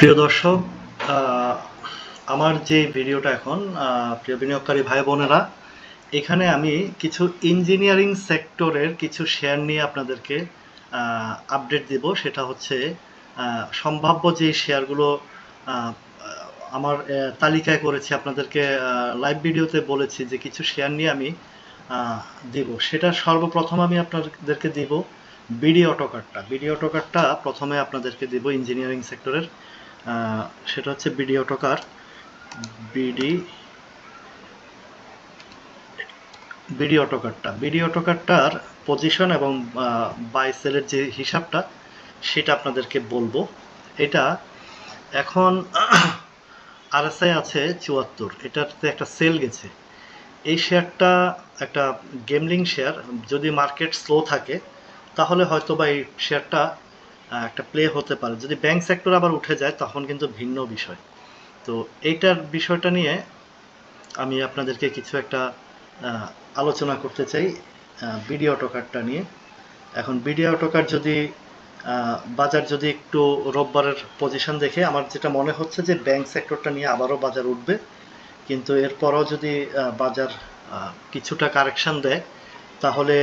প্রিয় দর্শক আমার যে ভিডিওটা এখন প্রিয় বিনিয়োগকারী ভাই বোনেরা, এখানে আমি কিছু ইঞ্জিনিয়ারিং সেক্টরের কিছু শেয়ার নিয়ে আপনাদেরকে আপডেট দিব। সেটা হচ্ছে সম্ভাব্য যে শেয়ারগুলো আমার তালিকায় করেছি, আপনাদেরকে লাইভ ভিডিওতে বলেছি যে কিছু শেয়ার নিয়ে আমি দিব। সেটা সর্বপ্রথম আমি আপনাদেরকে দিব, বিডি অটোকারটা। বিডি অটোকারটা প্রথমে আপনাদেরকে দিব ইঞ্জিনিয়ারিং সেক্টরের সেটা হচ্ছে বিডি অটোকার। বিডি বিডি অটোকারটা। বিডি অটোকারটার পজিশন এবং বাই সেলের যে হিসাবটা, সেটা আপনাদেরকে বলব। এটা এখন আরএসআই আছে চুয়াত্তর। এটাতে একটা সেল গেছে। এই শেয়ারটা একটা গেমলিং শেয়ার যদি মার্কেট স্লো থাকে, তাহলে হয়তো বা এই শেয়ারটা একটা প্লে হতে পারে। যদি ব্যাংক সেক্টর আবার উঠে যায়, তখন কিন্তু ভিন্ন বিষয়। তো এইটার বিষয়টা নিয়ে আমি আপনাদেরকে কিছু একটা আলোচনা করতে চাই বিডি অটো কার্ডটা নিয়ে। এখন বিডি অটো কার্ড যদি বাজার যদি একটু রোববারের পজিশন দেখে, আমার যেটা মনে হচ্ছে যে ব্যাংক সেক্টরটা নিয়ে আবারও বাজার উঠবে। কিন্তু এরপরও যদি বাজার কিছুটা কারেকশান দেয়, তাহলে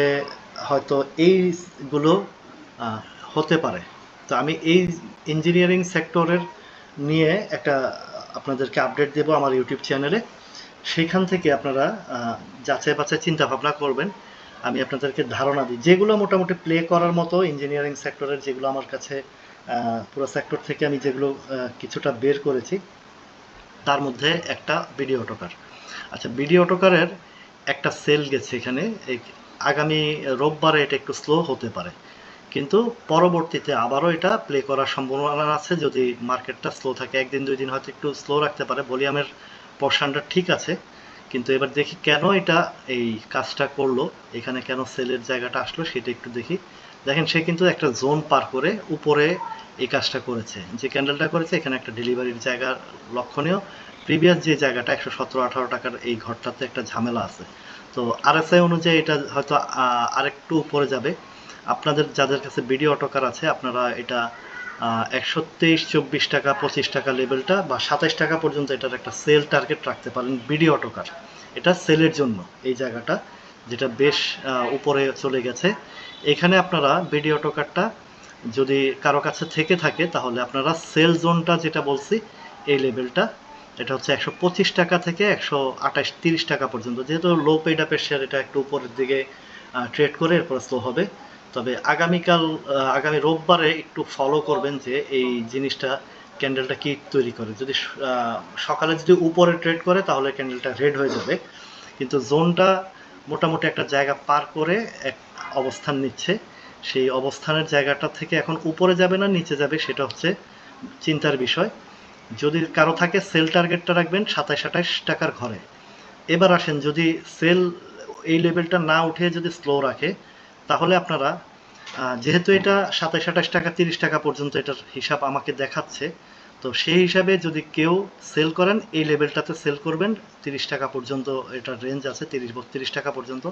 হয়তো এইগুলো হতে পারে। তো আমি এই ইঞ্জিনিয়ারিং সেক্টরের নিয়ে একটা আপনাদেরকে আপডেট দেব আমার ইউটিউব চ্যানেলে সেখান থেকে আপনারা যাচাই বাছাই চিন্তা ভাবনা করবেন। আমি আপনাদেরকে ধারণা দিই। যেগুলো মোটামুটি প্লে করার মতো ইঞ্জিনিয়ারিং সেক্টরের যেগুলো আমার কাছে পুরো সেক্টর থেকে আমি যেগুলো কিছুটা বের করেছি, তার মধ্যে একটা বিডি অটোকার আচ্ছা বিডি অটোকারের একটা সেল গেছে এখানে। আগামী রোববারে এটা একটু স্লো হতে পারে। কিন্তু পরবর্তীতে আবারও এটা প্লে করার সম্ভাবনা আছে। যদি মার্কেটটা স্লো থাকে, একদিন, দুই দিন হয়তো একটু স্লো রাখতে পারে ভলিউমের পোর্শনটা ঠিক আছে। কিন্তু এবার দেখি কেন এটা এই কাজটা করল, এখানে কেন সেলের জায়গাটা আসলো সেটা একটু দেখি। দেখেন, সে কিন্তু একটা জোন পার করে উপরে এই কাজটা করেছে। যে ক্যান্ডেলটা করেছে, এখানে একটা ডেলিভারির জায়গা লক্ষণীয়। প্রিভিয়াস যে জায়গাটা, একশো সতেরো আঠারো টাকার এই ঘরটাতে একটা ঝামেলা আছে। তো আরএসআই অনুযায়ী এটা হয়তো আরেকটু উপরে যাবে। আপনাদের, যাদের কাছে বিডি অটোকার আছে, আপনারা এটা একশো তেইশ, চব্বিশ টাকা, পঁচিশ টাকা লেভেলটা বা সাতাইশ টাকা পর্যন্ত এটার একটা সেল টার্গেট রাখতে পারেন বিডি অটোকার। এটা সেলের জন্য এই জায়গাটা, যেটা বেশ উপরে চলে গেছে। এখানে আপনারা বিডি অটোকারটা যদি কারও কাছে থেকে থাকে, তাহলে আপনারা সেল জোনটা যেটা বলছি, এই লেভেলটা এটা হচ্ছে একশো পঁচিশ টাকা থেকে একশো আঠাশ তিরিশ টাকা পর্যন্ত। যেহেতু লো পেড আপের শেয়ার এটা একটু উপরের দিকে ট্রেড করে এরপর স্লো হবে। তবে আগামীকাল আগামী রোববারে একটু ফলো করবেন যে এই জিনিসটা ক্যান্ডেলটা কি তৈরি করে। যদি সকালে যদি উপরে ট্রেড করে তাহলে ক্যান্ডেলটা রেড হয়ে যাবে। কিন্তু জোনটা মোটামুটি একটা জায়গা পার করে এক অবস্থান নিচ্ছে। সেই অবস্থানের জায়গাটা থেকে এখন উপরে যাবে না, নিচে যাবে, সেটা হচ্ছে চিন্তার বিষয়। যদি কারও থাকে সেল টার্গেটটা রাখবেন সাতাশ আঠাশ টাকার ঘরে। এবার আসেন, যদি সেল এই লেভেলটা না উঠে যদি স্লো রাখে তাহলে আপনারা যেহেতু এটা সাতাশ আঠাশ টাকা, তিরিশ টাকা পর্যন্ত এটার হিসাব আমাকে দেখাচ্ছে, তো সেই হিসাবে যদি কেউ সেল করেন, এই লেভেলটাতে সেল করবেন, তিরিশ টাকা পর্যন্ত এটার রেঞ্জ আছে, তিরিশ, বত্রিশ টাকা পর্যন্ত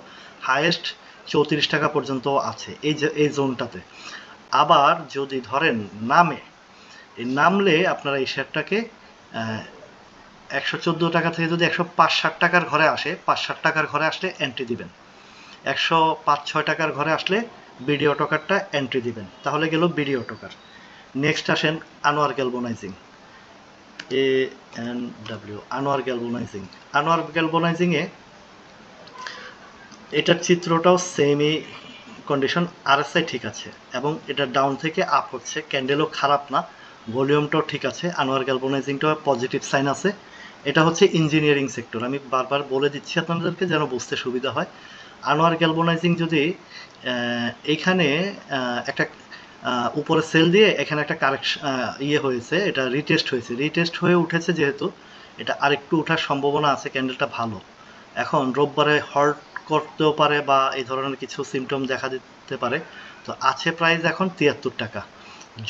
হায়েস্ট চৌত্রিশ টাকা পর্যন্ত আছে, এই যে, এই জোনটাতে আবার যদি ধরেন নামে, এই নামলে আপনারা এই শেয়ারটাকে একশো চোদ্দ টাকা থেকে যদি একশো পাঁচ, ষাট টাকার ঘরে আসে, পাঁচ, ষাট টাকার ঘরে আসলে এন্ট্রি দিবেন। একশো পাঁচ ছয় টাকার ঘরে আসলে বিডি অটোকারটা এন্ট্রি দিবেন। তাহলে গেল বিডি অটোকার। নেক্সট আসেন Anwar galvanizing. A N W, Anwar galvanizing. Anwar গ্যালবোনাইজিংয়ে এটার চিত্রটাও সেমই কন্ডিশন আরএসআই ঠিক আছে এবং এটা ডাউন থেকে আপ হচ্ছে। ক্যান্ডেলও খারাপ না ভলিউমটাও ঠিক আছে, আনোয়ার গ্যালবোনাইজিংটাও পজিটিভ সাইন আছে। এটা হচ্ছে ইঞ্জিনিয়ারিং সেক্টর আমি বারবার বলে দিচ্ছি আপনাদেরকে যেন বুঝতে সুবিধা হয়। আনোয়ার গ্যালবোনাইজিং যদি আহ, এইখানে একটা উপরে সেল দিয়ে এখানে একটা কারেকশন ইয়ে হয়েছে এটা রিটেস্ট হয়েছে। রিটেস্ট হয়ে উঠেছে যেহেতু এটা আরেকটু ওঠার সম্ভাবনা আছে ক্যান্ডেলটা ভালো। এখন রোববারে হল্ট করতেও পারে বা এই ধরনের কিছু সিমটম দেখা দিতে পারে। তো আছে প্রাইস এখন তিয়াত্তর টাকা।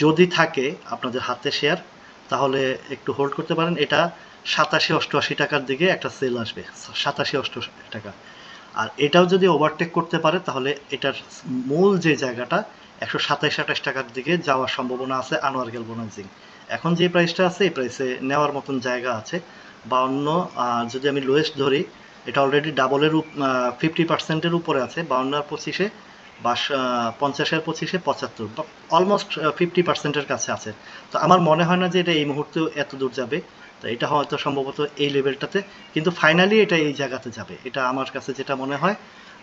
যদি থাকে আপনাদের হাতে শেয়ার তাহলে একটু হোল্ড করতে পারেন। এটা সাতাশি অষ্টআশি টাকার দিকে একটা সেল আসবে। সাতাশি অষ্টআশি টাকা। আর এটাও যদি ওভারটেক করতে পারে তাহলে এটার মূল যে জায়গাটা একশো সাতাশ আঠাশ টাকার দিকে যাওয়ার সম্ভাবনা আছে আনোয়ার গ্যালবোনাইজিং এখন যে প্রাইসটা আছে এই প্রাইসে নেওয়ার মতন জায়গা আছে। বাউন্ন আহ, যদি আমি লোয়েস্ট ধরি এটা অলরেডি ডাবলের ফিফটি পার্সেন্টের উপরে আছে। বাউন্ন আর পঁচিশে বা পঞ্চাশের পঁচিশে পঁচাত্তর। অলমোস্ট ফিফটি পার্সেন্টের কাছে আছে। তো আমার মনে হয় না যে এটা এই মুহূর্তে এত দূর যাবে। তো এটা হয়তো সম্ভবত এই লেভেলটাতে, কিন্তু ফাইনালি এটা এই জায়গাতে যাবে। এটা আমার কাছে যেটা মনে হয়,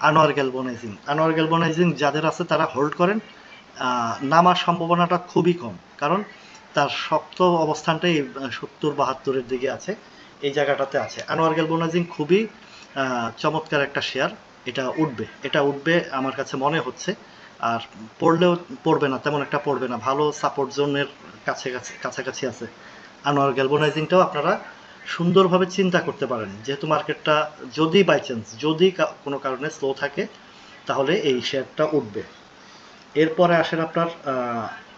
আনোয়ার গ্যালবনাইজিং আনোয়ার গ্যালবনাইজিং যাদের আছে তারা হোল্ড করেন নামার সম্ভাবনাটা খুবই কম। কারণ তার শক্ত অবস্থানটাই সত্তর বাহাত্তরের দিকে আছে, এই জায়গাটাতে আছে। আনোয়ার গ্যালবনাইজিং খুবই চমৎকার একটা শেয়ার এটা উঠবে। এটা উঠবে আমার কাছে মনে হচ্ছে। আর পড়লেও পড়বে না, তেমন একটা পড়বে না। ভালো সাপোর্ট জোনের কাছে কাছে কাছাকাছি আছে। আনোয়ার গ্যালবনাইজিংটাও আপনারা সুন্দরভাবে চিন্তা করতে পারেন। যেহেতু মার্কেটটা যদি বাই চান্স যদি কোনো কারণে স্লো থাকে, তাহলে এই শেয়ারটা উঠবে। এরপরে আসেন আপনার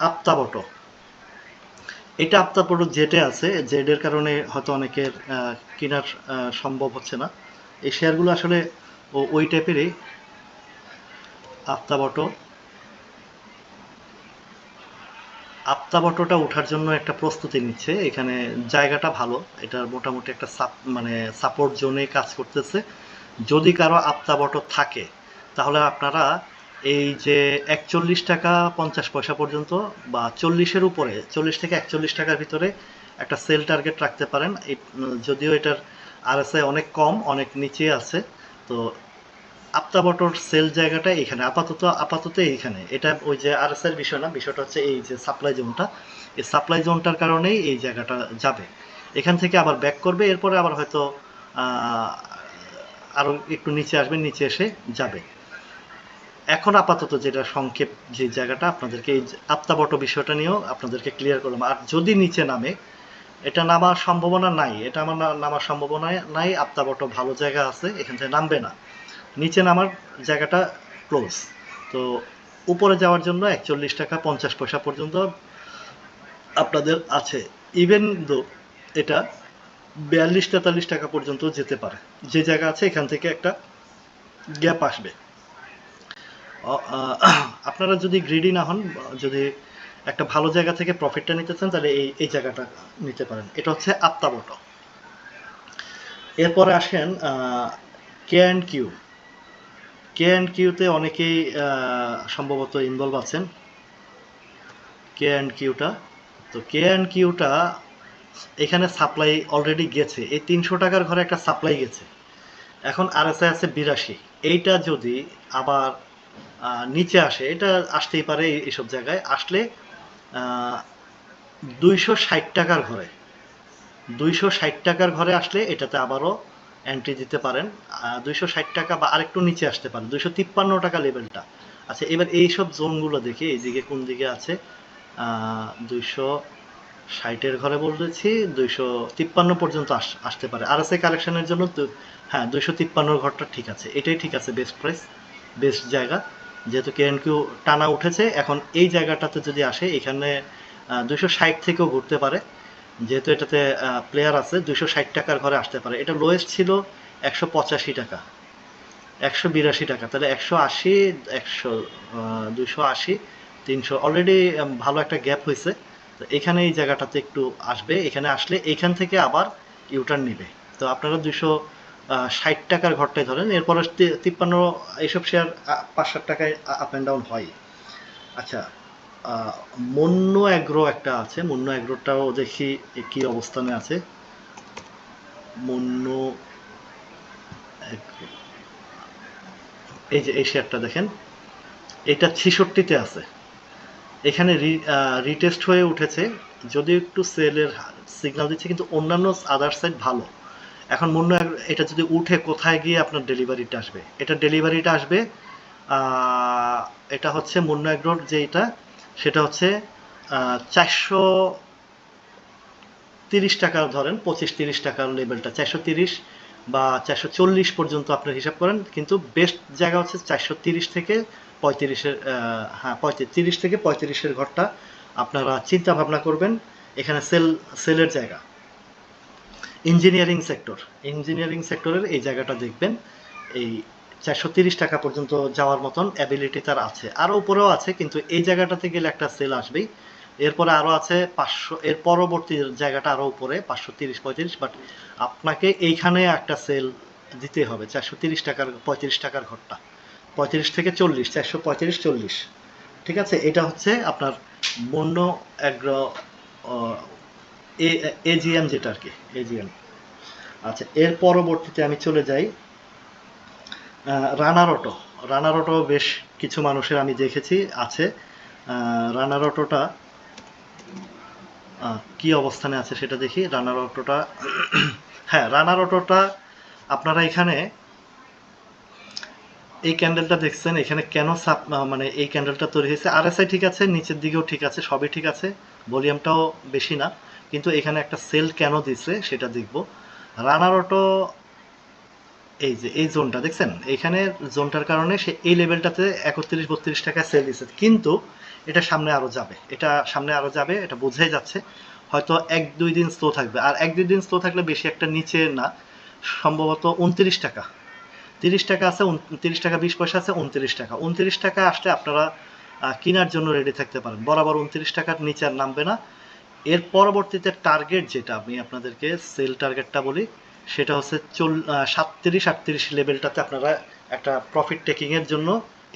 আপতাবটো এটা আপতাবটো জেটে আছে। জেডের কারণে হয়তো অনেকের কেনার সম্ভব হচ্ছে না। এই শেয়ারগুলো আসলে ওই টাইপেরই আপতাবটো আপতাবটোটা ওঠার জন্য একটা প্রস্তুতি নিচ্ছে। এখানে জায়গাটা ভালো। এটার মোটামুটি একটা সাপ মানে সাপোর্ট জোনে কাজ করতেছে। যদি কারও আপতাবটো থাকে, তাহলে আপনারা এই যে একচল্লিশ টাকা পঞ্চাশ পয়সা পর্যন্ত বা চল্লিশের উপরে, চল্লিশ থেকে একচল্লিশ টাকার ভিতরে একটা সেল টার্গেট রাখতে পারেন। যদিও এটার আরএসআই অনেক কম, অনেক নিচে আছে, তো আপতাবটর সেল জায়গাটা এখানে আপাতত আপাতত এইখানে। এটা ওই যে আরএসআই এর বিষয় না বিষয়টা হচ্ছে এই যে সাপ্লাই জোনটা। এই সাপ্লাই জোনটার কারণেই এই জায়গাটা যাবে। এখান থেকে আবার ব্যাক করবে এরপরে আবার হয়তো আহ, আরও একটু নিচে আসবে নিচে এসে যাবে। এখন আপাতত যেটা সংক্ষেপ যে জায়গাটা আপনাদেরকে এই আত্মাবট বিষয়টা নিয়েও আপনাদেরকে ক্লিয়ার করলাম। আর যদি নিচে নামে এটা নামার সম্ভাবনা নাই। এটা আমার নামার সম্ভাবনা নাই। আত্মাবট ভালো জায়গা আছে এখান থেকে নামবে না। নিচে নামার জায়গাটা ক্লোজ। তো উপরে যাওয়ার জন্য একচল্লিশ টাকা পঞ্চাশ পয়সা পর্যন্ত আপনাদের আছে। ইভেন দো এটা বিয়াল্লিশ তেতাল্লিশ টাকা পর্যন্ত যেতে পারে। যে জায়গা আছে, এখান থেকে একটা গ্যাপ আসবে। আপনারা যদি গ্রিডি না হন, যদি একটা ভালো জায়গা থেকে প্রফিটটা নিতে চান, তাহলে এই এই জায়গাটা নিতে পারেন। এটা হচ্ছে আত্মাবট এরপরে আসেন K and Q K and কিউতে অনেকেই সম্ভবত ইনভলভ আছেন। কে অ্যান্ড কিউটা তো কে অ্যান্ড কিউটা এখানে সাপ্লাই অলরেডি গেছে। এই তিনশো টাকার ঘরে একটা সাপ্লাই গেছে। এখন আর আরএসআই আছে বিরাশি। এইটা যদি আবার নিচে আসে, এটা আসতেই পারে এই- এইসব জায়গায়। আসলে দুইশো ষাট টাকার ঘরে, দুইশো ষাট টাকার ঘরে আসলে এটাতে আবারও এন্ট্রি দিতে পারেন। দুইশো ষাট টাকা বা আরেকটু নিচে আসতে পারেন। দুইশো তিপ্পান্ন টাকা লেভেলটা। আচ্ছা এবার এইসব জোনগুলো দেখি, এইদিকে কোন দিকে আছে? দুইশো ষাটের ঘরে বলতেছি দুইশো তিপ্পান্ন পর্যন্ত আস- আসতে পারে। আর এস কালেকশনের জন্য হ্যাঁ দুইশো তিপ্পান্নর ঘরটা ঠিক আছে। এটাই ঠিক আছে বেস্ট প্রাইস বেস্ট জায়গা। যেহেতু কেএন কিউ টানা উঠেছে, এখন এই জায়গাটাতে যদি আসে, এখানে দুইশো ষাট থেকেও ঘুরতে পারে। যেহেতু এটাতে প্লেয়ার আছে, দুইশো ষাট টাকার ঘরে আসতে পারে। এটা লোয়েস্ট ছিল একশো পঁচাশি টাকা, একশো বিরাশি টাকা। তাহলে একশো আশি, একশো দুইশো আশি, তিনশো। অলরেডি ভালো একটা গ্যাপ হয়েছে। তো এখানে এই জায়গাটাতে একটু আসবে। এখানে আসলে এখান থেকে আবার ইউটার্ন নেবে। তো আপনারা দুইশো ষাট টাকার ঘরটাই ধরেন। এরপরে তিপ্পান্ন এইসব শেয়ার পাঁচ ষাট টাকায় আপ অ্যান্ড ডাউন হয়। আচ্ছা মন্য অ্যাগ্রো একটা আছে। মন্য অ্যাগ্রোটাও দেখি কি অবস্থানে আছে। মন্য এই যে, এই শেয়ারটা দেখেন। এটা ছিষট্টিতে আছে। এখানে রিটেস্ট হয়ে উঠেছে। যদিও একটু সেলের সিগন্যাল দিচ্ছে, কিন্তু অন্যান্য আদার সাইড ভালো। এখন মন্য এটা যদি উঠে কোথায় গিয়ে আপনার ডেলিভারিটা আসবে? এটা ডেলিভারিটা আসবে এটা হচ্ছে মুন্না যে যেটা সেটা হচ্ছে চারশো তিরিশ টাকা ধরেন, পঁচিশ তিরিশ টাকার লেভেলটা চারশো তিরিশ বা চারশো চল্লিশ পর্যন্ত আপনার হিসাব করেন, কিন্তু বেস্ট জায়গা হচ্ছে চারশো তিরিশ থেকে পঁয়ত্রিশের হ্যাঁ পঁয়ত্রিশ, তিরিশ থেকে পঁয়ত্রিশের ঘরটা আপনারা চিন্তা ভাবনা করবেন, এখানে সেল সেলের জায়গা। ইঞ্জিনিয়ারিং সেক্টর ইঞ্জিনিয়ারিং সেক্টরের এই জায়গাটা দেখবেন, এই চারশো টাকা পর্যন্ত যাওয়ার মতন অ্যাবিলিটি তার আছে। আরও উপরেও আছে, কিন্তু এই জায়গাটাতে গেলে একটা সেল আসবেই। এরপরে আরও আছে পাঁচশো, এর পরবর্তী জায়গাটা আরও উপরে, পাঁচশো তিরিশ, পঁয়ত্রিশ বাট আপনাকে এইখানে একটা সেল দিতে হবে, চারশো তিরিশ টাকার, পঁয়ত্রিশ টাকার ঘরটা। পঁয়ত্রিশ থেকে চল্লিশ, চারশো পঁয়ত্রিশ, চল্লিশ। ঠিক আছে? এটা হচ্ছে আপনার বন্য অ্যাগ্রো এজিএম যেটা আর কি এজিএম আচ্ছা এর পরবর্তীতে আমি চলে যাই। রানার অটো। রানার অটো বেশ কিছু মানুষের আমি দেখেছি, আছে। রানার অটোটা কি অবস্থানে আছে সেটা দেখি। রানার অটোটা হ্যাঁ রানার অটোটা আপনারা এখানে এই ক্যান্ডেলটা দেখছেন, এখানে কেন সাপ মানে এই ক্যান্ডেলটা তৈরি হয়েছে? আরএসআই ঠিক আছে, নিচের দিকেও ঠিক আছে, সবই ঠিক আছে, ভলিউমটাও বেশি না। কিন্তু এখানে একটা সেল কেন দিছে সেটা দেখব। রানার অটো এই যে, এই জোনটা দেখছেন? এখানে জোনটার কারণে সে এই লেভেলটাতে একত্রিশ, বত্রিশ টাকা সেল দিছে। কিন্তু এটা সামনে আরও যাবে। এটা সামনে আরও যাবে, এটা বোঝাই যাচ্ছে। হয়তো এক, দুই দিন স্লো থাকবে। আর এক, দুই দিন স্লো থাকলে বেশি একটা নিচে না, সম্ভবত উনত্রিশ টাকা। তিরিশ টাকা আছে তিরিশ টাকা, বিশ পয়সা আছে, উনত্রিশ টাকা। উনত্রিশ টাকা আসলে আপনারা কেনার জন্য রেডি থাকতে পারেন। বরাবর উনত্রিশ টাকার নিচে আর নামবে না। এর পরবর্তীতে টার্গেট যেটা আমি আপনাদেরকে সেল টার্গেটটা বলি সেটা হচ্ছে চল সাতত্রিশ আটত্রিশ লেভেলটাতে আপনারা একটা প্রফিট টেকিংয়ের জন্য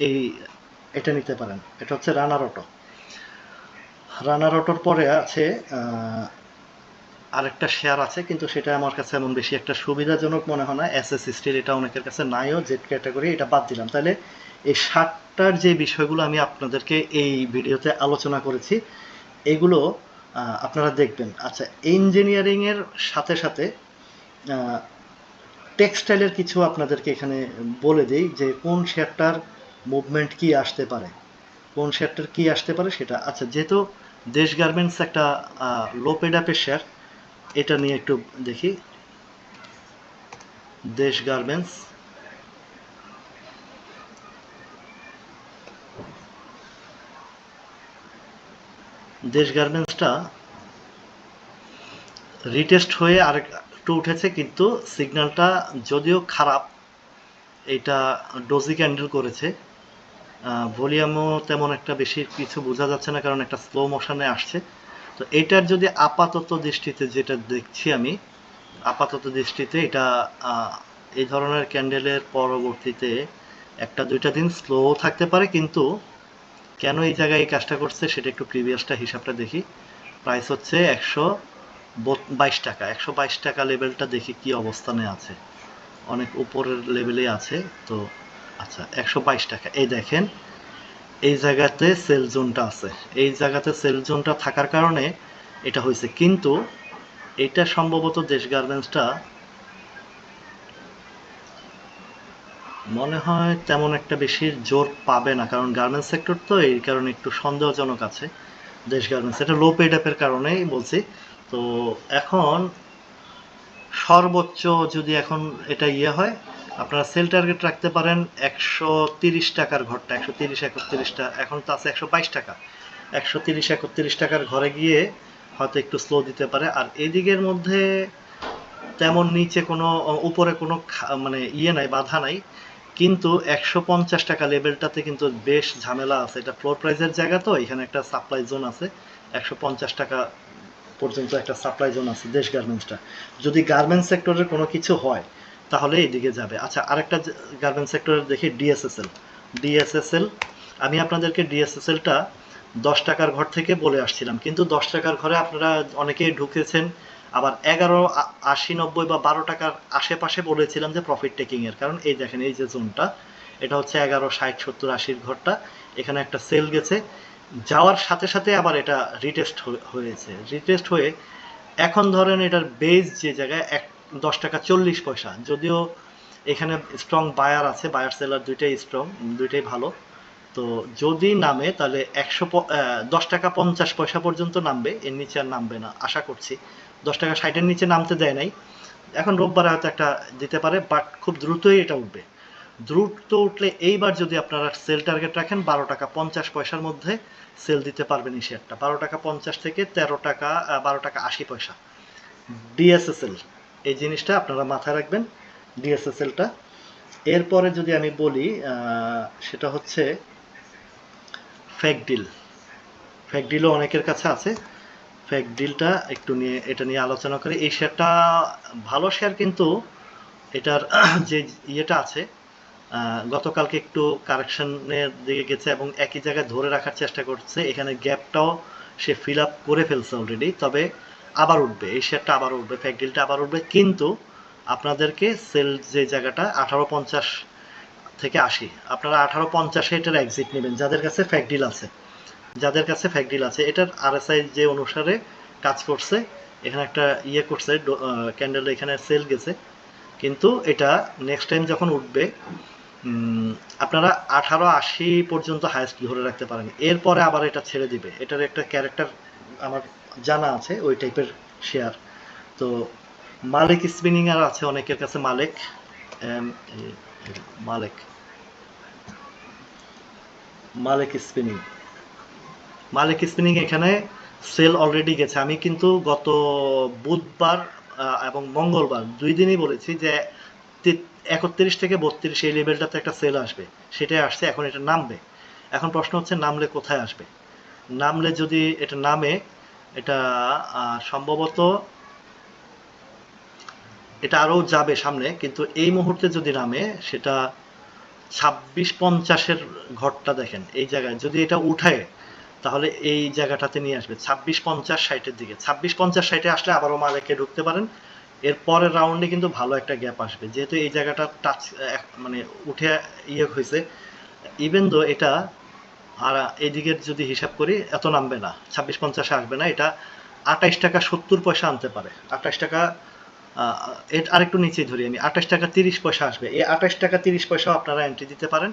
এই, এটা নিতে পারেন। এটা হচ্ছে রানার অটো রানার অটোর পরে আছে আরেকটা শেয়ার আছে, কিন্তু সেটা আমার কাছে এমন বেশি একটা সুবিধাজনক মনে হয় না। এস এস স্টিল এটা অনেকের কাছে নাইও জেড ক্যাটাগরি এটা বাদ দিলাম। তাহলে এই ষাটটার যে বিষয়গুলো আমি আপনাদেরকে এই ভিডিওতে আলোচনা করেছি, এগুলো আপনারা দেখবেন। আচ্ছা ইঞ্জিনিয়ারিংয়ের সাথে সাথে টেক্সটাইলের কিছু আপনাদেরকে এখানে বলে দেই যে কোন শেয়ারটার মুভমেন্ট কি আসতে পারে। কোন শেয়ারটার কি আসতে পারে সেটা আচ্ছা যেহেতু দেশ গার্মেন্টস একটা লো পেড আপের শেয়ার এটা নিয়ে একটু দেখি। দেশ গার্মেন্টস দেশ গার্মেন্টসটা রিটেস্ট হয়ে আর একটু উঠেছে, কিন্তু সিগন্যালটা যদিও খারাপ, এটা ডোজি ক্যান্ডেল করেছে। ভলিউমও তেমন একটা বেশি কিছু বোঝা যাচ্ছে না, কারণ একটা স্লো মোশনে আসছে। তো এটার যদি আপাতত দৃষ্টিতে যেটা দেখছি আমি, আপাতত দৃষ্টিতে এটা এই ধরনের ক্যান্ডেলের পরবর্তীতে একটা দুইটা দিন স্লো থাকতে পারে, কিন্তু কেন এই জায়গায় এই কাজটা করছে সেটা একটু প্রিভিয়াসটা হিসাবটা দেখি। প্রাইস হচ্ছে একশো বাইশ টাকা, একশো বাইশ টাকা লেভেলটা দেখি কি অবস্থানে আছে। অনেক উপরের লেভেলে আছে, তো আচ্ছা একশো বাইশ টাকা। এই দেখেন, এই জায়গাতে সেল জোনটা আছে। এই জায়গাতে সেল জোনটা থাকার কারণে এটা হয়েছে। কিন্তু এটা সম্ভবত দেশ গার্মেন্টসটা মনে হয় তেমন একটা বেশি জোর পাবে না, কারণ গার্মেন্টস সেক্টর তো এই কারণে একটু সন্দেহজনক আছে দেশ গার্মেন্টস। এটা লো পেড আপের কারণেই বলছি। তো এখন সর্বোচ্চ যদি এখন এটা ইয়ে হয়, আপনারা সেল টার্গেট রাখতে পারেন একশো তিরিশ টাকার ঘরটা, একশো তিরিশ, একত্রিশটা, এখন তো আছে একশো বাইশ টাকা। একশো তিরিশ, একত্রিশ টাকার ঘরে গিয়ে হয়তো একটু স্লো দিতে পারে। আর এদিকের মধ্যে তেমন নিচে কোনো, উপরে কোনো মানে ইয়ে নাই, বাধা নাই। কিন্তু একশো পঞ্চাশ টাকা লেভেলটাতে কিন্তু বেশ ঝামেলা আছে। এটা ফ্লোর প্রাইসের জায়গা তো, এখানে একটা সাপ্লাই জোন আছে। একশো পঞ্চাশ টাকা পর্যন্ত একটা সাপ্লাই জোন আছে, দেশ গার্মেন্টসটা যদি গার্মেন্টস সেক্টরের কোনো কিছু হয়, তাহলে এইদিকে যাবে। আচ্ছা আরেকটা গার্মেন্টস সেক্টরের দেখি ডিএসএসএল ডিএসএসএল আমি আপনাদেরকে ডিএসএসএলটা দশ টাকার ঘর থেকে বলে আসছিলাম। কিন্তু দশ টাকার ঘরে আপনারা অনেকেই ঢুকেছেন, আবার এগারো আশি, নব্বই বা বারো টাকার আশেপাশে বলেছিলাম যে প্রফিট টেকিং এর। কারণ এই দেখেন, এই যে জোনটা এটা হচ্ছে এগারো, ষাট, সত্তর, আশির ঘরটা। এখানে একটা সেল গেছে। যাওয়ার সাথে সাথে আবার এটা রিটেস্ট হয়েছে। রিটেস্ট হয়ে এখন ধরেন এটার বেস যে জায়গায় এক, দশ টাকা চল্লিশ পয়সা। যদিও এখানে স্ট্রং বায়ার আছে বায়ার সেলার দুইটাই স্ট্রং দুইটাই ভালো। তো যদি নামে তাহলে একশো দশ টাকা পঞ্চাশ পয়সা পর্যন্ত নামবে, এর নিচে আর নামবে না, আশা করছি। দশ টাকা ষাটের নিচে নামতে দেয় নাই। এখন রোববারে হয়তো একটা দিতে পারে বাট খুব দ্রুতই এটা উঠবে। দ্রুত উঠলে এইবার যদি আপনারা সেল টার্গেট রাখেন, বারো টাকা পঞ্চাশ পয়সার মধ্যে সেল দিতে পারবেন এই শেয়ারটা বারো টাকা পঞ্চাশ থেকে তেরো টাকা বারো টাকা আশি পয়সা। ডিএসএসএল এই জিনিসটা আপনারা মাথায় রাখবেন ডিএসএসএলটা এরপরে যদি আমি বলি সেটা হচ্ছে ফেক ডিল ফ্যাক ডিলও অনেকের কাছে আছে। ফ্যাক ডিলটা একটু নিয়ে, এটা নিয়ে আলোচনা করি। এই শেয়ারটা ভালো শেয়ার কিন্তু এটার যে ইয়েটা আছে গতকালকে একটু কারেকশনের দিকে গেছে এবং একই জায়গায় ধরে রাখার চেষ্টা করছে। এখানে গ্যাপটাও সে ফিল আপ করে ফেলছে অলরেডি তবে আবার উঠবে। এই শেয়ারটা আবার উঠবে ফ্যাকডিলটা আবার উঠবে। কিন্তু আপনাদেরকে সেল যে জায়গাটা আঠারো পঞ্চাশ থেকে আশি, আপনারা আঠারো পঞ্চাশে এটার এক্সিট নেবেন। যাদের কাছে ফ্যাকডিল আছে, যাদের কাছে ফ্যাকডিল আছে, এটার আরএসআই যে অনুসারে কাজ করছে, এখানে একটা ইয়ে করছে ক্যান্ডেল এখানে সেল গেছে। কিন্তু এটা নেক্সট টাইম যখন উঠবে আপনারা আঠারো আশি পর্যন্ত হাইস্ট ধরে রাখতে পারেন। এরপরে আবার এটা ছেড়ে দিবে। এটার একটা ক্যারেক্টার আমার জানা আছে, ওই টাইপের শেয়ার তো মালিক স্পিনিং আর আছে অনেকের কাছে, মালিক মালিক। মালিক স্পিনিং মালিক স্পিনিং এখানে সেল অলরেডি গেছে। আমি কিন্তু গত বুধবার এবং মঙ্গলবার দুই দিনই বলেছি যে একত্রিশ থেকে বত্রিশ এই লেভেলটাতে একটা সেল আসবে। সেটাই আসছে, এখন এটা নামবে। এখন প্রশ্ন হচ্ছে, নামলে কোথায় আসবে? নামলে যদি এটা নামে, এটা সম্ভবত এটা আরও যাবে সামনে, কিন্তু এই মুহূর্তে যদি নামে, সেটা ছাব্বিশ পঞ্চাশের ঘরটা দেখেন, এই জায়গায়। যদি এটা উঠায় তাহলে এই জায়গাটাতে নিয়ে আসবে। ছাব্বিশ পঞ্চাশ ষাটের দিকে। ছাব্বিশ পঞ্চাশ ষাটে আসলে আবারও মালিকে ঢুকতে পারেন। এর পরের রাউন্ডে কিন্তু ভালো একটা গ্যাপ আসবে। যেহেতু এই জায়গাটা টাচ মানে উঠে ইয়ে হয়েছে ইভেন দো এটা আর এদিকের যদি হিসাব করি, এত নামবে না। ছাব্বিশ পঞ্চাশে আসবে না। এটা আঠাইশ টাকা সত্তর পয়সা আনতে পারে। আঠাইশ টাকা আরেকটু নিচে ধরি আমি। আঠাশ টাকা তিরিশ পয়সা আসবে। এই আঠাশ টাকা তিরিশ পয়সা আপনারা এন্ট্রি দিতে পারেন।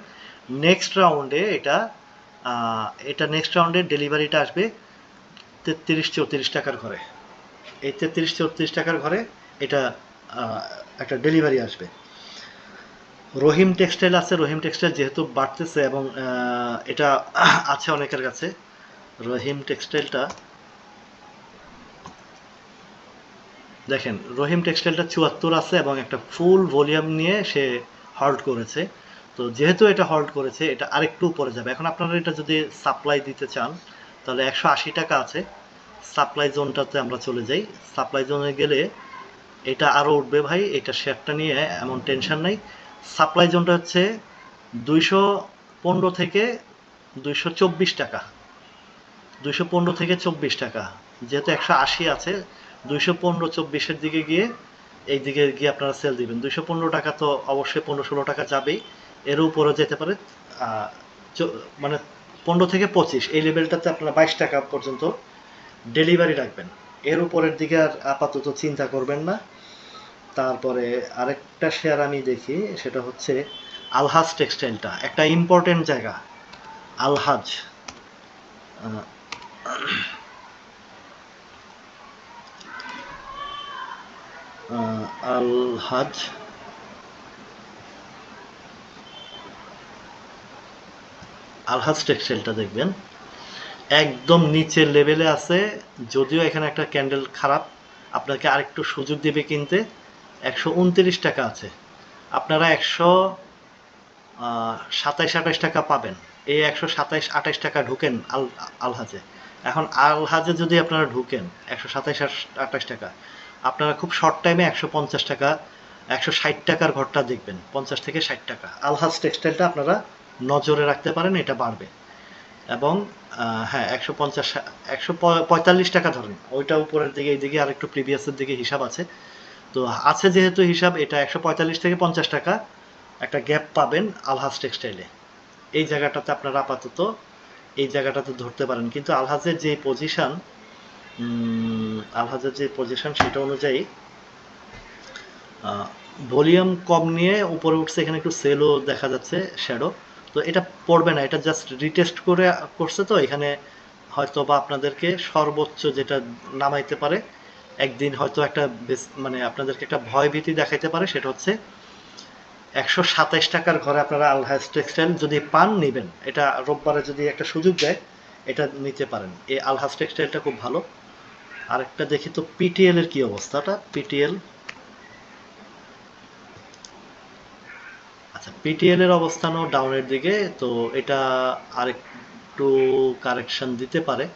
নেক্সট রাউন্ডে এটা এটা নেক্সট রাউন্ডে ডেলিভারিটা আসবে তেত্রিশ চৌত্রিশ টাকার ঘরে। এই তেত্রিশ চৌত্রিশ টাকার ঘরে এটা একটা ডেলিভারি আসবে। রহিম টেক্সটাইল আছে, রহিম টেক্সটাইল যেহেতু বাড়তেছে এবং এটা আছে অনেকের কাছে। রহিম টেক্সটাইলটা দেখেন, রহিম টেক্সটাইলটা চুয়াত্তর আছে এবং একটা ফুল ভলিউম নিয়ে সে হল্ড করেছে। তো যেহেতু এটা হল্ট করেছে, এটা আরেকটু উপরে যাবে। এখন আপনারা এটা যদি সাপ্লাই দিতে চান, তাহলে একশো আশি টাকা আছে। সাপ্লাই জোনটাতে আমরা চলে যাই। সাপ্লাই জোনে গেলে এটা আরও উঠবে ভাই, এটা শেয়ারটা নিয়ে এমন টেনশন নাই। সাপ্লাই জোনটা হচ্ছে দুইশো পনেরো থেকে দুইশো চব্বিশ টাকা। দুইশো পনেরো থেকে চব্বিশ টাকা। যেহেতু একশো আশি আছে, দুইশো পনেরো চব্বিশের দিকে গিয়ে এই দিকে গিয়ে আপনারা সেল দিবেন। দুইশো পনেরো টাকা তো অবশ্যই পনেরো ষোলো টাকা যাবেই। এর উপরে যেতে পারে মানে পনেরো থেকে পঁচিশ। এই লেভেলটাতে আপনারা বাইশ টাকা পর্যন্ত ডেলিভারি রাখবেন। এর উপরের দিকে আর আপাতত চিন্তা করবেন না। তারপরে আরেকটা শেয়ার আমি দেখি, সেটা হচ্ছে আলহাজ টেক্সটাইলটা, একটা ইম্পর্টেন্ট জায়গা, আলহাজ। আলহাজ আলহাজ টেক্সটাইলটা দেখবেন, একদম নিচের লেভেলে আছে, যদিও এখানে একটা ক্যান্ডেল খারাপ, আপনাকে আরেকটু সুযোগ দেবে কিনতে। একশো উনত্রিশ টাকা আছে। আপনারা একশো সাতাইশ আঠাইশ টাকা পাবেন। এই একশো সাতাইশ আঠাইশ টাকা ঢুকেন আল, আলহাজে। এখন আলহাজে যদি আপনারা ঢুকেন, একশো সাতাইশ আঠাইশ টাকা, আপনারা খুব শর্ট টাইমে একশো পঞ্চাশ টাকা, একশো ষাট টাকার ঘরটা দেখবেন, পঞ্চাশ থেকে ষাট টাকা। আলহাজ টেক্সটাইলটা আপনারা নজরে রাখতে পারেন, এটা বাড়বে। এবং হ্যাঁ একশো পঞ্চাশ, একশো পঁয়তাল্লিশ টাকা ধরেন। ওইটা উপরের দিকে, এইদিকে আর একটু প্রিভিয়াসের দিকে হিসাব আছে। তো আছে যেহেতু হিসাব, এটা একশো পঁয়তাল্লিশ থেকে পঞ্চাশ টাকা একটা গ্যাপ পাবেন আলহাজ টেক্সটাইলে। এই জায়গাটাতে আপনারা আপাতত এই জায়গাটাতে ধরতে পারেন। কিন্তু আলহাজের যে পজিশন আলহাজের যে পজিশন সেটা অনুযায়ী ভলিউম কম নিয়ে উপরে উঠছে, এখানে একটু সেলও দেখা যাচ্ছে শ্যাডো তো এটা পড়বে না, এটা জাস্ট রিটেস্ট করে করছে তো, এখানে হয়তো বা আপনাদেরকে সর্বোচ্চ যেটা নামাইতে পারে একদিন হয়তো একটা মানে আপনাদেরকে একটা ভয় ভীতি দেখাইতে পারে, সেটা হচ্ছে একশো সাতাইশ টাকার ঘরে আপনারা আলহাজ টেক্সটাইল যদি পান নেবেন, এটা রোববারে যদি একটা সুযোগ দেয়, এটা নিতে পারেন। এই আলহাজ টেক্সটাইলটা খুব ভালো। আরেকটা দেখি তো পিটিএল এর কি অবস্থাটা? পিটিএল আচ্ছা পিটিএল এর অবস্থানও ডাউনের দিকে, তো এটা আরেকটু কারেকশন দিতে পারে।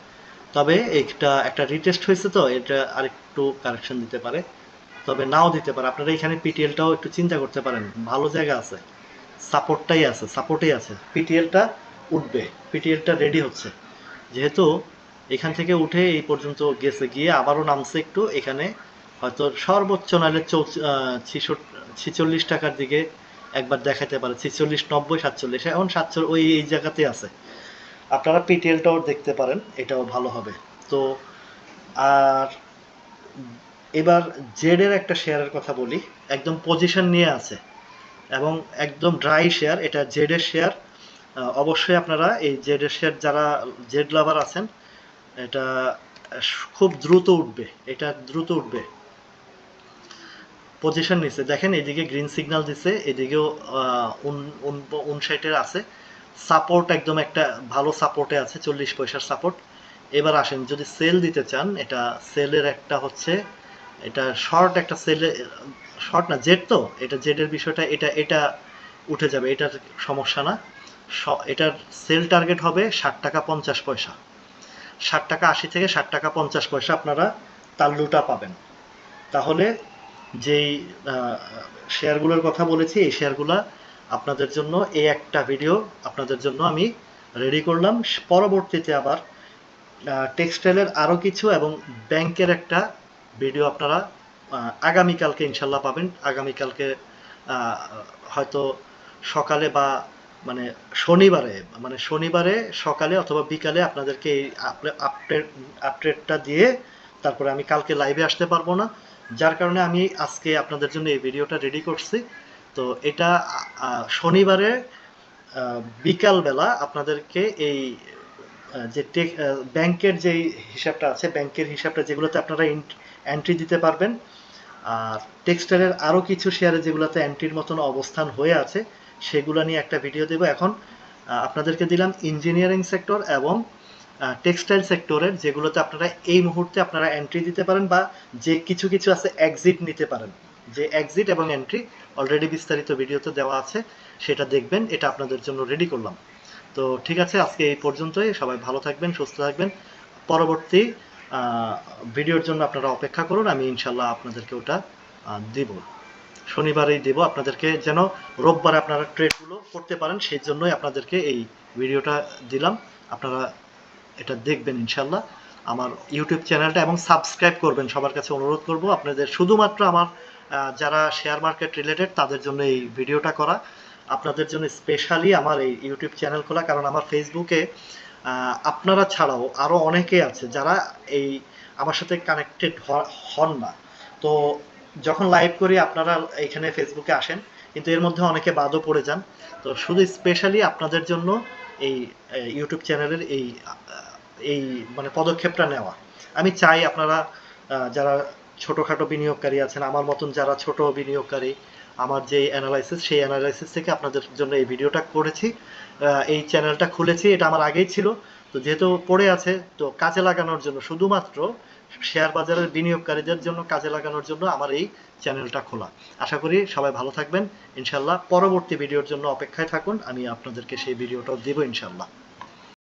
তবে এটা একটা রিটেস্ট হয়েছে তো, এটা আরেকটু কারেকশন দিতে পারে। তবে নাও দিতে পারে। আপনারা এখানে পিটিএলটাও একটু চিন্তা করতে পারেন। ভালো জায়গা আছে। সাপোর্টটাই আছে সাপোর্টেই আছে। পিটিএলটা উঠবে। পিটিএলটা রেডি হচ্ছে। যেহেতু এখান থেকে উঠে এই পর্যন্ত গেছে, গিয়ে আবারও নামছে একটু। এখানে হয়তো সর্বোচ্চ নাহলে ছিচল্লিশ টাকার দিকে একবার দেখাতে পারে। ছিচল্লিশ, নব্বই, সাতচল্লিশ। এখন সাতচল্লিশ, ওই, এই জায়গাতে আছে। আপনারা পিটিএলটাও দেখতে পারেন, এটাও ভালো হবে। তো, আর এবার জেডের একটা শেয়ারের কথা বলি, একদম পজিশন নিয়ে আছে, এবং একদম ড্রাই শেয়ার এটা জেডের শেয়ার অবশ্যই আপনারা এই জেডের শেয়ার যারা জেড লাভার আছেন, এটা খুব দ্রুত উঠবে, এটা দ্রুত উঠবে। পজিশন নিচ্ছে দেখেন এদিকে গ্রিন সিগন্যাল দিছে, এদিকেও উন উন উনষাটের আছে। সাপোর্ট একদম একটা ভালো সাপোর্টে আছে, চল্লিশ পয়সার সাপোর্ট এবার আসেন, যদি সেল দিতে চান, এটা সেলের একটা হচ্ছে, এটা শর্ট একটা সেলে শর্ট না জেড তো, এটা জেডের বিষয়টা, এটা এটা উঠে যাবে, এটার সমস্যা না। এটার সেল টার্গেট হবে ষাট টাকা পঞ্চাশ পয়সা। ষাট টাকা আশি থেকে ষাট টাকা পঞ্চাশ পয়সা আপনারা তাল্লুটা পাবেন। তাহলে যেই শেয়ারগুলোর কথা বলেছি, এই শেয়ারগুলো আপনাদের জন্য এই একটা ভিডিও আপনাদের জন্য আমি রেডি করলাম। পরবর্তীতে আবার টেক্সটাইলের আরও কিছু এবং ব্যাংকের একটা ভিডিও আপনারা আগামীকালকে ইনশাল্লাহ পাবেন। আগামীকালকে হয়তো সকালে বা মানে শনিবারে মানে শনিবারে সকালে অথবা বিকালে আপনাদেরকে এই আপডেট আপডেটটা দিয়ে তারপরে আমি কালকে লাইভে আসতে পারব না। যার কারণে আমি আজকে আপনাদের জন্য এই ভিডিওটা রেডি করছি। তো এটা শনিবারে বিকালবেলা আপনাদেরকে এই যে ব্যাংকের যে হিসাবটা আছে, ব্যাংকের হিসাবটা যেগুলোতে আপনারা এন্ট্রি দিতে পারবেন, আর টেক্সটাইলের আরও কিছু শেয়ারে যেগুলোতে এন্ট্রির মতন অবস্থান হয়ে আছে, সেগুলো নিয়ে একটা ভিডিও দেবো। এখন আপনাদেরকে দিলাম ইঞ্জিনিয়ারিং সেক্টর এবং টেক্সটাইল সেক্টরের যেগুলোতে আপনারা এই মুহূর্তে আপনারা এন্ট্রি দিতে পারেন বা যে কিছু কিছু আছে এক্সিট নিতে পারেন। যে এক্সিট এবং এন্ট্রি অলরেডি বিস্তারিত ভিডিওতে দেওয়া আছে, সেটা দেখবেন, এটা আপনাদের জন্য রেডি করলাম। তো ঠিক আছে, আজকে এই পর্যন্তই, সবাই ভালো থাকবেন, সুস্থ থাকবেন। পরবর্তী ভিডিওর জন্য আপনারা অপেক্ষা করুন, আমি ইনশাল্লাহ আপনাদেরকে ওটা দিব। শনিবারেই দেব, আপনাদেরকে যেন রোববারে আপনারা ট্রেডগুলো করতে পারেন, সেই জন্যই আপনাদেরকে এই ভিডিওটা দিলাম। আপনারা এটা দেখবেন ইনশাল্লাহ আমার ইউটিউব চ্যানেলটা এবং সাবস্ক্রাইব করবেন, সবার কাছে অনুরোধ করব, আপনাদের শুধুমাত্র আমার যারা শেয়ার মার্কেট রিলেটেড, তাদের জন্য এই ভিডিওটা করা। আপনাদের জন্য স্পেশালি আমার এই ইউটিউব চ্যানেল খোলা, কারণ আমার ফেসবুকে আপনারা ছাড়াও আরও অনেকে আছে যারা এই আমার সাথে কানেক্টেড হন না। তো যখন লাইভ করি, আপনারা এখানে ফেসবুকে আসেন, কিন্তু এর মধ্যে অনেকে বাদও পড়ে যান। তো শুধু স্পেশালি আপনাদের জন্য এই ইউটিউব চ্যানেলের এই এই মানে পদক্ষেপটা নেওয়া। আমি চাই আপনারা যারা ছোটোখাটো বিনিয়োগকারী আছেন। আমার মতন যারা ছোট বিনিয়োগকারী, আমার যে অ্যানালাইসিস সেই অ্যানালাইসিস থেকে আপনাদের জন্য এই ভিডিওটা করেছি। এই চ্যানেলটা খুলেছি, এটা আমার আগেই ছিল। তো যেহেতু পড়ে আছে, তো কাজে লাগানোর জন্য, শুধুমাত্র শেয়ার বাজারের বিনিয়োগকারীদের জন্য কাজে লাগানোর জন্য আমার এই চ্যানেলটা খোলা। আশা করি সবাই ভালো থাকবেন। ইনশাল্লাহ পরবর্তী ভিডিওর জন্য অপেক্ষায় থাকুন। আমি আপনাদেরকে সেই ভিডিওটাও দেবো ইনশাল্লাহ